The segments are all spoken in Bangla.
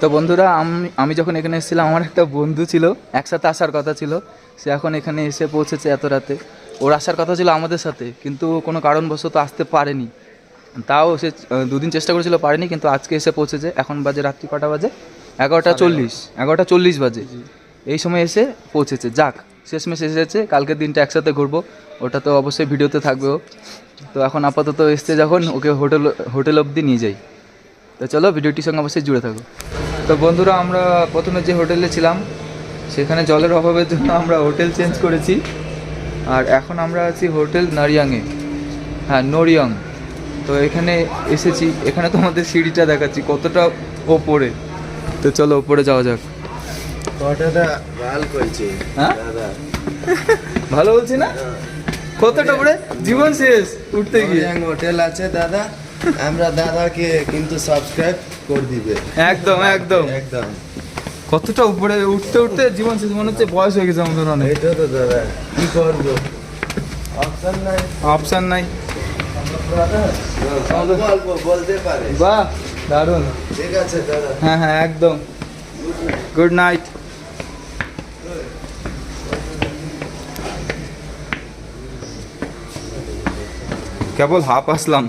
তো বন্ধুরা আমি আমি যখন এখানে এসেছিলাম আমার একটা বন্ধু ছিল একসাথে আসার কথা ছিল। সে এখন এখানে এসে পৌঁছেছে এত রাতে। ওর আসার কথা ছিল আমাদের সাথে কিন্তু কোনো কারণবশত আসতে পারেনি। তাও সে দুদিন চেষ্টা করেছিল পারেনি কিন্তু আজকে এসে পৌঁছেছে। এখন বাজে রাত্রি কটা বাজে? এগারোটা চল্লিশ। এগারোটা চল্লিশ বাজে। এই সময় এসে পৌঁছেছে। যাক শেষমেশ এসেছে। কালকের দিনটা একসাথে ঘুরবো। ওটা তো অবশ্যই ভিডিওতে থাকবে তো এখন আপাতত এসছে যখন ওকে হোটেল হোটেল অবধি নিয়ে যাই। তো চলো ভিডিওটির সঙ্গে অবশ্যই জুড়ে থাকো। তো বন্ধুরা আমরা প্রথমে যে হোটেলে ছিলাম সেখানে জলের অভাবের জন্য আমরা হোটেল চেঞ্জ করেছি। আর এখন আমরা আছি হোটেল নারিয়াংয়ে। হ্যাঁ নরিয়াং তো এখানে এসেছি এখানে তোমাদের সিঁড়িটা দেখাচ্ছি কতটা ওপরে। তো চলো ওপরে যাওয়া যাক। ভালো হ্যাঁ? দাদা। ভালো বলছি না? কতটা উপরে জীবন শেষ উঠতে গিয়ে। হোটেল আছে দাদা। আমরা দাদাকে কিন্তু সাবস্ক্রাইব করে দিবে। একদম একদম। একদম। কতটা উপরে উঠতে উঠতে জীবন শেষ মনে হচ্ছে বয়স হয়ে গেছে আমাদের অনেক। এইটা তো দাদা কি করব? অপশন নাই। অপশান নাই। অল্প বলতে পারে। বাহ দারুণ। ঠিক আছে দাদা। হ্যাঁ হ্যাঁ একদম। গুড নাইট কেবল হাফ আসলাম।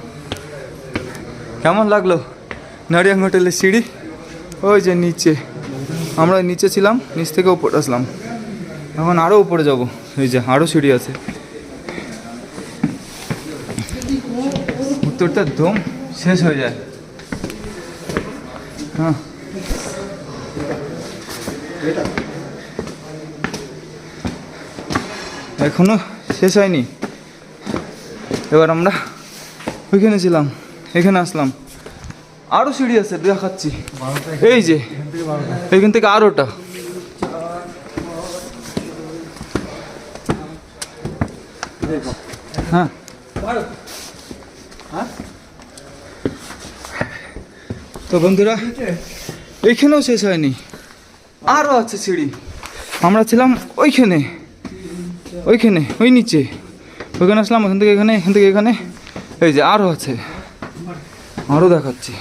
কেমন লাগল? নারিয়াং হোটেলের সিঁড়ি? ওই যে নিচে। আমরা নিচে ছিলাম, নিচ থেকে উপরে আসলাম। এখন আরও উপরে যাব। এই যে আরও সিঁড়ি আছে। উঠতে দম শেষ হয়ে যায়। হ্যাঁ। এখনও শেষ হয়নি। এবার আমরা ওইখানে ছিলাম। এখানে আসলাম। আরও সিঁড়ি আছে, দেখাচ্ছি। এই যে, এখান থেকে আরোটা। হ্যাঁ। তো বন্ধুরা এইখানেও শেষ হয়নি। আরও আছে সিঁড়ি। আমরা ছিলাম ওইখানে। ওইখানে, ওই নিচে। ওইখানে আসলাম, ওখান থেকে এখানে, এখান থেকে এখানে। এই যে আরও আছে। আরও দেখাচ্ছি।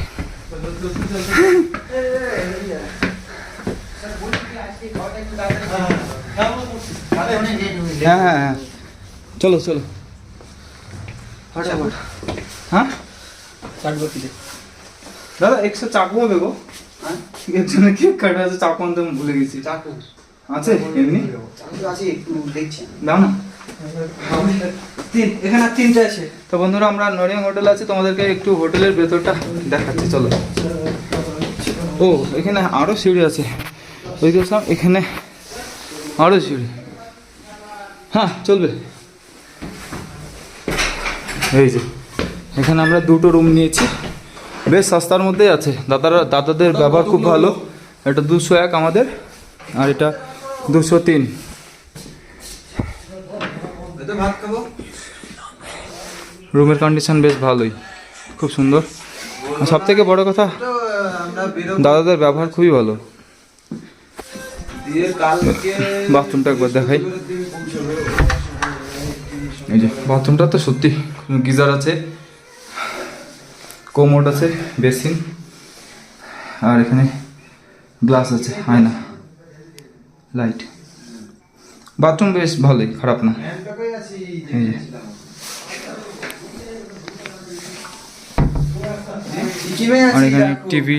হ্যাঁ হ্যাঁ হ্যাঁ। চলো চলো। ফটাফট। হ্যাঁ? চাটবো কি দাদা এক্সট্রা চাকু হবে গো। এর জন্য কেক কাটা আছে? চাকু আনতে আমি ভুলে গেছি। চাকু। আছে এমনি? আছে একটু দেখছি। দাও না। তিন এখানে তিনটা আছে। তো বন্ধুরা আমরা নরিয়াং হোটেল আছি তোমাদেরকে একটু হোটেলের ভেতরটা দেখাচ্ছি চলো। ও এখানে আরও সিঁড়ি আছে। ওই দেখলাম এখানে আরও সিঁড়ি। হ্যাঁ চলবে। এই যে এখানে আমরা দুটো রুম নিয়েছি। বেশ সস্তার মধ্যেই আছে। দাদারা দাদাদের ব্যবহার খুব ভালো। এটা দুশো এক আমাদের আর এটা দুশো তিন। ভাত খাব? রুমের কন্ডিশন বেশ ভালোই, খুব সুন্দর। সব থেকে বড় কথা, দাদাদের ব্যবহার খুবই ভালো। বাথরুমটা একবার দেখাই। এই যে, বাথরুমটা তো সত্যি গিজার আছে কোমোড আছে, বেসিন, আর এখানে গ্লাস আছে, আয়না, লাইট। বাথরুম বেশ ভালোই, খারাপ না। এই যে সিকিমে আর আছি এখানে টিভি